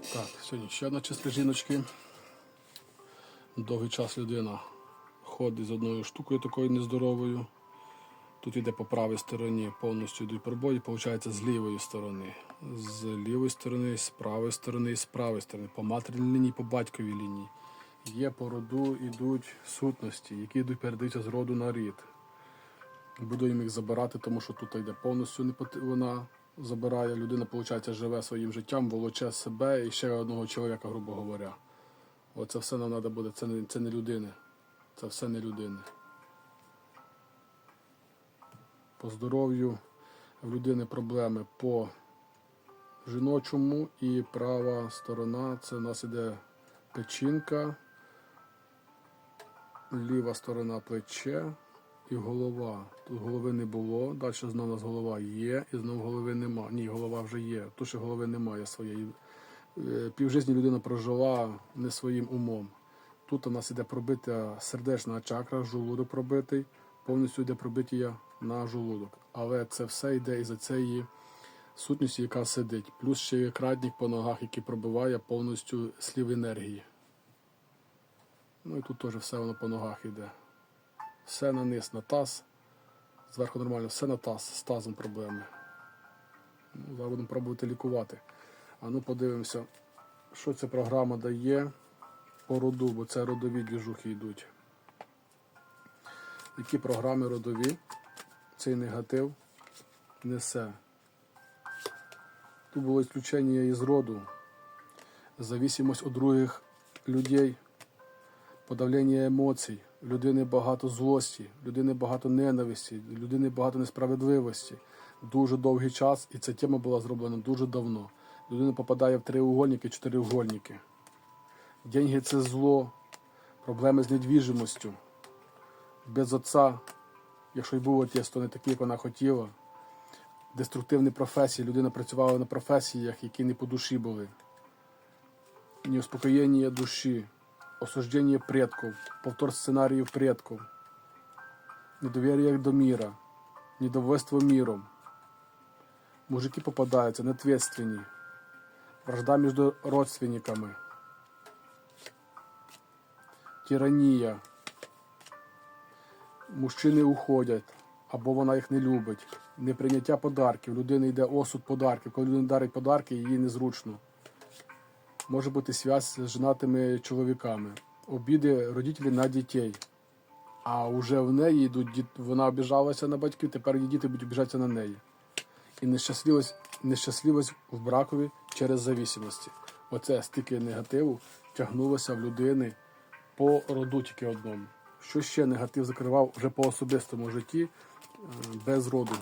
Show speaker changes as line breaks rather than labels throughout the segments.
Так, сьогодні ще одна чистка жіночки. Довгий час людина ходить з одною штукою такою нездоровою. Тут йде по правій стороні, повністю йдуть пробої, виходить з лівої сторони. З лівої сторони, з правої сторони і з правої сторони. По материнній лінії, по батьковій лінії. Є по роду йдуть сутності, які йдуть передаються з роду на рід. Буду їм їх забирати, тому що тут йде повністю не вона забирає. Людина, виходить, живе своїм життям, волоче себе і ще одного чоловіка, грубо говоря. Оце все нам треба буде. Це не, це не людини. Це все не людини. По здоров'ю в людини проблеми по жіночому і права сторона. Це у нас іде печінка, ліва сторона плече і голова. Тут голови не було. Далі знову у нас голова є, і знову голови нема. Ні, голова вже є. Тут ще голови немає своєї. Е, Півжизні людина прожила не своїм умом. Тут у нас іде пробита сердечна чакра, жолудок пробитий, повністю йде пробиття на жолудок. Але це все йде із-за цієї сутності, яка сидить. Плюс ще є крадник по ногах, який пробиває повністю слів енергії. Ну і тут теж все воно по ногах йде. Все на низ, на таз. Зверху нормально, все на таз, з тазом проблеми. Ну, зараз будемо пробувати лікувати. А ну подивимося, що ця програма дає по роду, бо це родові двіжухи йдуть. Які програми родові цей негатив несе. Тут було ісключення із роду, зависимость від других людей, подавлення емоцій, людини багато злості, людини багато ненависті, людини багато несправедливості. Дуже довгий час, і ця тема була зроблена дуже давно. Людина попадає в триугольники, чотириугольники. Деньги це зло, проблеми з недвіжимостю. Без отця, якщо й був отець, то не такий, як вона хотіла. Деструктивні професії. Людина працювала на професіях, які не по душі були. Неуспокоєння душі, осуждення предків, повтор сценаріїв предків, недовір'я до міра, недовольство міром. Мужики попадаються неответственні, вражда між родственниками, тиранія. Мужчини уходять, або вона їх не любить. Неприйняття подарків. Людини йде осуд подарків. Коли людина дарить подарки, їй незручно. Може бути зв'язь з женатими чоловіками. Обіди родителів на дітей. А вже в неї йдуть діт... вона обіжалася на батьків, тепер її діти будуть обіжатися на неї. І нещасливість, в бракові через зависимості. Оце стільки негативу тягнулося в людини по роду тільки одному. Що ще негатив закривав вже по особистому житті е, без роду.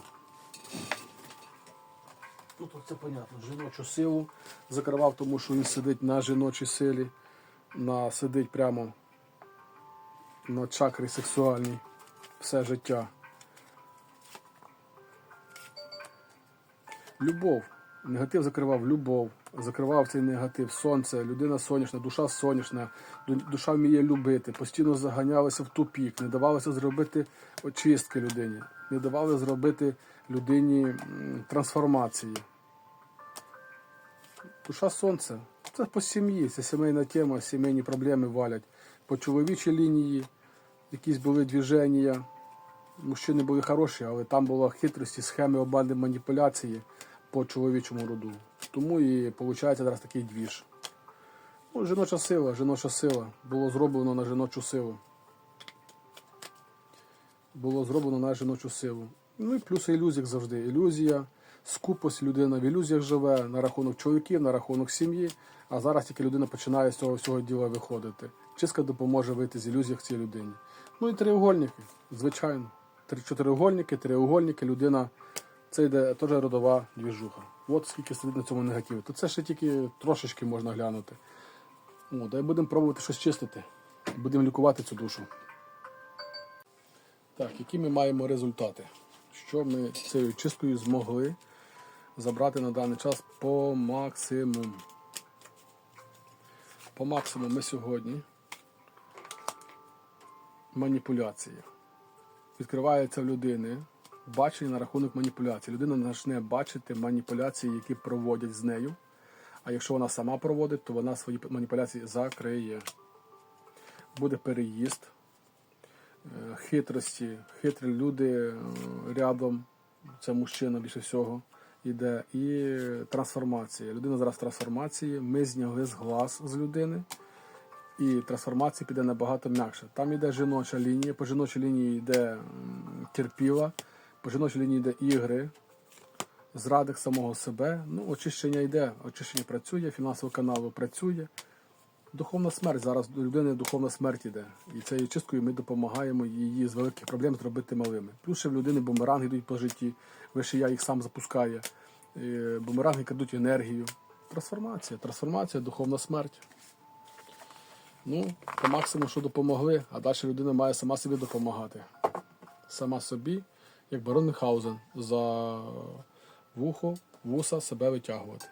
Тут це понятно. Жіночу силу закривав, тому що він сидить на жіночій силі, на, сидить прямо на чакрі сексуальній все життя. Любов. Негатив закривав любов, закривав цей негатив, сонце, людина сонячна, душа сонячна, душа вміє любити, постійно заганялася в тупік, не давалося зробити очистки людині, не давали зробити людині трансформації. Душа сонце. Це по сім'ї, це сімейна тема, сімейні проблеми валять. По чоловічій лінії якісь були движення. Мужчини були хороші, але там була хитрості, схеми, обмани, маніпуляції по чоловічому роду. Тому і виходить зараз такий двіж. Ну, жіноча сила, жіноча сила. Було зроблено на жіночу силу. Було зроблено на жіночу силу. Ну і плюс ілюзія як завжди. Ілюзія, скупость людина в ілюзіях живе на рахунок чоловіків, на рахунок сім'ї. А зараз тільки людина починає з цього всього діла виходити. Чистка допоможе вийти з ілюзій цій людині. Ну і триугольники, звичайно. Три чотириугольники, триугольники, людина. Це йде теж родова двіжуха. От скільки сидить на цьому негативі. То це ще тільки трошечки можна глянути. О, дай будемо пробувати щось чистити. Будемо лікувати цю душу. Так, які ми маємо результати? Що ми цією чисткою змогли забрати на даний час по максимуму? По максимуму ми сьогодні маніпуляції. Відкривається в людини бачення на рахунок маніпуляцій. Людина почне бачити маніпуляції, які проводять з нею, А якщо вона сама проводить, то вона свої маніпуляції закриє. Буде переїзд, е, хитрості, хитрі люди е, рядом, це мужчина більше всього йде, і трансформація. Людина зараз в трансформації. Ми зняли з глаз з людини, і трансформація піде набагато м'якше. Там йде жіноча лінія, по жіночій лінії йде терпіла, по жіночій лінії йде ігри, зрадик самого себе. Ну, очищення йде, очищення працює, фінансовий канал працює. Духовна смерть зараз до людини духовна смерть іде. І цією чисткою ми допомагаємо її з великих проблем зробити малими. Плюс ще в людини бумеранги йдуть по житті, вище я їх сам запускає. Е, Бумеранги крадуть енергію. Трансформація, трансформація, духовна смерть. Ну, по максимуму, що допомогли, а далі людина має сама собі допомагати. Сама собі, як барон Мюнхгаузен, за вухо, вуса себе витягувати.